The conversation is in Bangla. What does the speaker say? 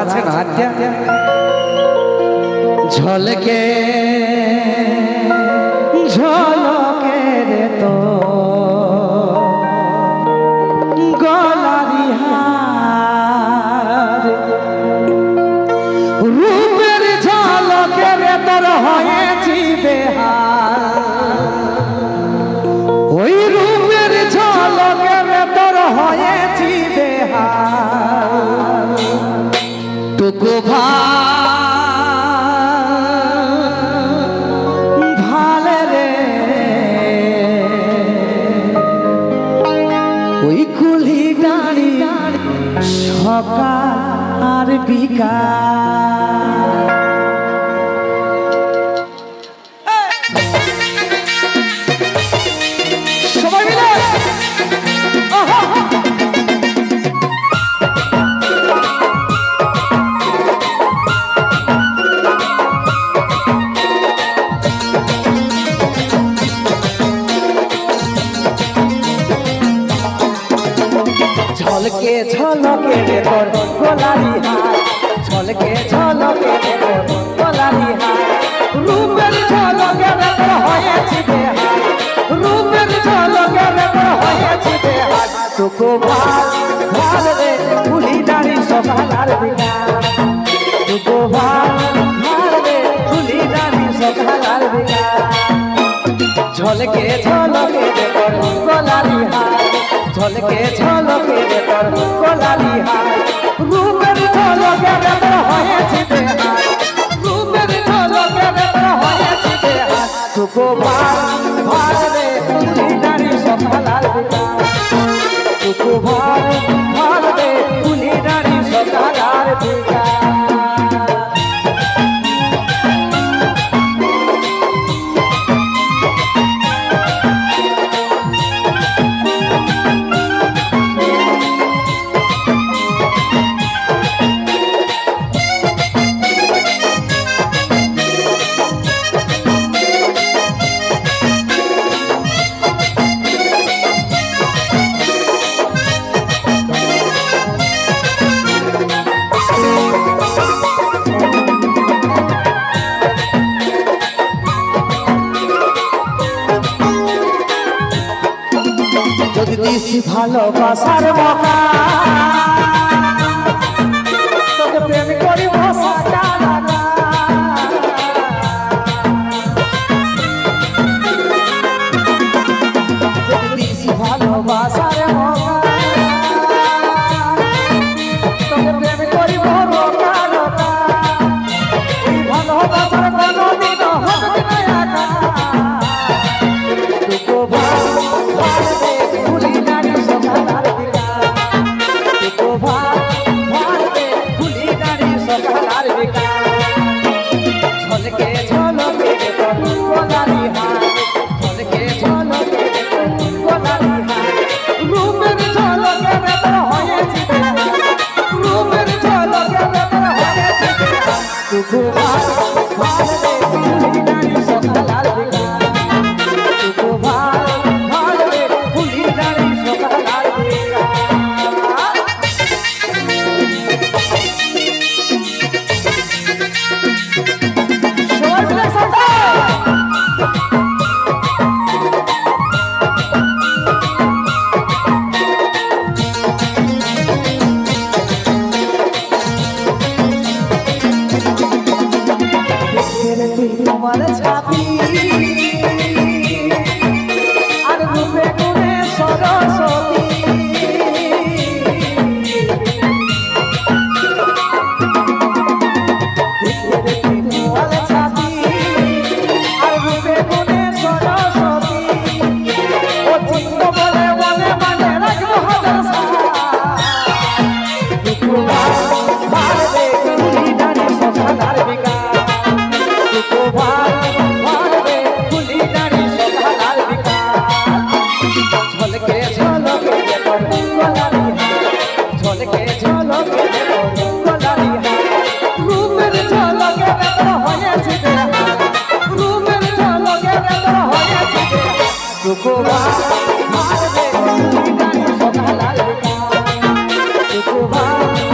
আছে না ঝলকে টুকু ভালে রে ওই কুলি দাঁড়ি সকাল আর বিকাল। ঝলকে ঝলকে রে তোর গোলারি হাত ঝলকে ঝলকে রে তোর গোলারি হাত রূপের ঝলকে রে তোর হয়েছি বেহাত রূপের ঝলকে রে তোর হয়েছি বেহাত তোকো ভালো ভালো রে, ফুলি দাড়ি সকালার বিনা তোকো ভালো ভালো রে, ফুলি দাড়ি সকালার বিনা ঝলকে ঝলকে রে তোর গোলারি হাত ঝলকে ঝলকে রে তোর হাত রূপের ঝলকে রে হয়েছে বেহাত রূপের ঝলকে রে হয়েছে বেহাত তুকো ভালো ভালো রে দাড়ি সকালার বিনা তুকো ভালো ভালোবাসার মকা। তোকে প্রেম করি ভালোবাসার তোকে প্রেম করি রোকা দুঃখ ভার